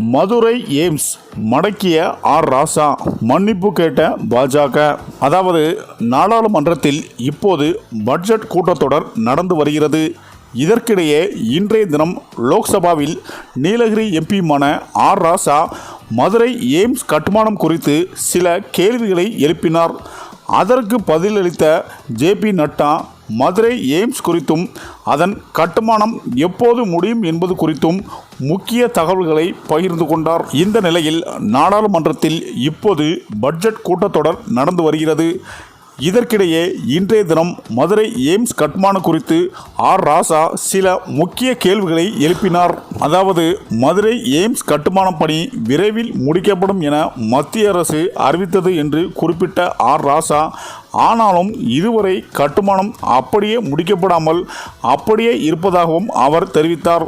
Madurai AIIMS மடக்கிய R ராசா மன்னிப்பு கேட்ட பாஜக. அதாவது நாடாளுமன்றத்தில் இப்போது பட்ஜெட் கூட்டத்தொடர் நடந்து வருகிறது. இதற்கிடையே இன்றைய தினம் லோக்சபாவில் நீலகிரி எம்பியுமான ஆர் ராசா மதுரை எய்ம்ஸ் கட்டுமானம் குறித்து சில கேள்விகளை எழுப்பினார். அதற்கு பதிலளித்த ஜேபி நட்டா மதுரை எய்ம்ஸ் குறித்தும் அதன் கட்டுமானம் எப்போது முடியும் என்பது குறித்தும் முக்கிய தகவல்களை பகிர்ந்து கொண்டார். இந்த நிலையில் நாடாளுமன்றத்தில் இப்போது பட்ஜெட் கூட்டத்தொடர் நடந்து வருகிறது. இதற்கிடையே இன்றைய தினம் மதுரை எய்ம்ஸ் கட்டுமானம் குறித்து ஆர். ராசா சில முக்கிய கேள்விகளை எழுப்பினார். அதாவது மதுரை எய்ம்ஸ் கட்டுமான பணி விரைவில் முடிக்கப்படும் என மத்திய அரசு அறிவித்தது என்று குறிப்பிட்ட ஆர். ராசா ஆனாலும் இதுவரை கட்டுமானம் அப்படியே முடிக்கப்படாமல் அப்படியே இருப்பதாகவும் அவர் தெரிவித்தார்.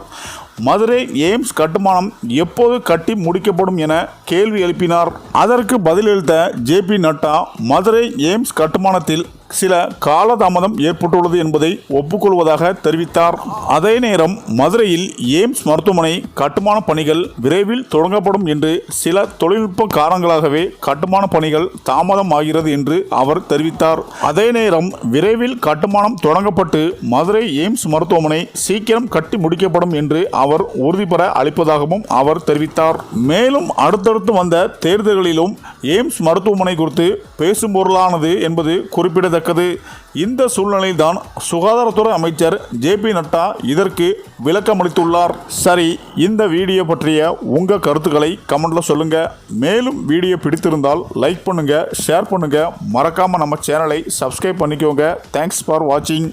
மதுரை எய்ம்ஸ் கட்டுமானம் எப்போது கட்டி முடிக்கப்படும் என கேள்வி எழுப்பினார். அதற்கு பதிலளித்த ஜேபி நட்டா மதுரை எய்ம்ஸ் கட்டுமானத்தில் சில காலதாமதம் ஏற்பட்டுள்ளது என்பதை ஒப்புக்கொள்வதாக தெரிவித்தார். அதே நேரம் மதுரையில் எய்ம்ஸ் மருத்துவமனை கட்டுமான பணிகள் விரைவில் தொடங்கப்படும் என்று சில தொழில்நுட்ப காரணங்களாகவே கட்டுமான பணிகள் தாமதம் ஆகிறது என்று அவர் தெரிவித்தார். அதே நேரம் விரைவில் கட்டுமானம் தொடங்கப்பட்டு மதுரை எய்ம்ஸ் மருத்துவமனை சீக்கிரம் கட்டி முடிக்கப்படும் என்று அவர் உறுதிபெற அளிப்பதாகவும் அவர் தெரிவித்தார். மேலும் அடுத்தடுத்து வந்த தேர்தல்களிலும் எய்ம்ஸ் மருத்துவமனை குறித்து பேசும் பொருளானது என்பது குறிப்பிடத்தக்க குறிப்பிடத்தக்கது இந்த சூழ்நிலையில்தான் சுகாதாரத்துறை அமைச்சர் ஜே பி நட்டா இதற்கு விளக்கமளித்துள்ளார் சரி இந்த வீடியோ பற்றிய உங்கள் கருத்துக்களை கமெண்ட்டில் சொல்லுங்கள் மேலும் வீடியோ பிடித்திருந்தால் லைக் பண்ணுங்கள் ஷேர் பண்ணுங்கள் மறக்காமல் நம்ம சேனலை சப்ஸ்கிரைப் பண்ணிக்கோங்க. தேங்க்ஸ் ஃபார் வாட்சிங்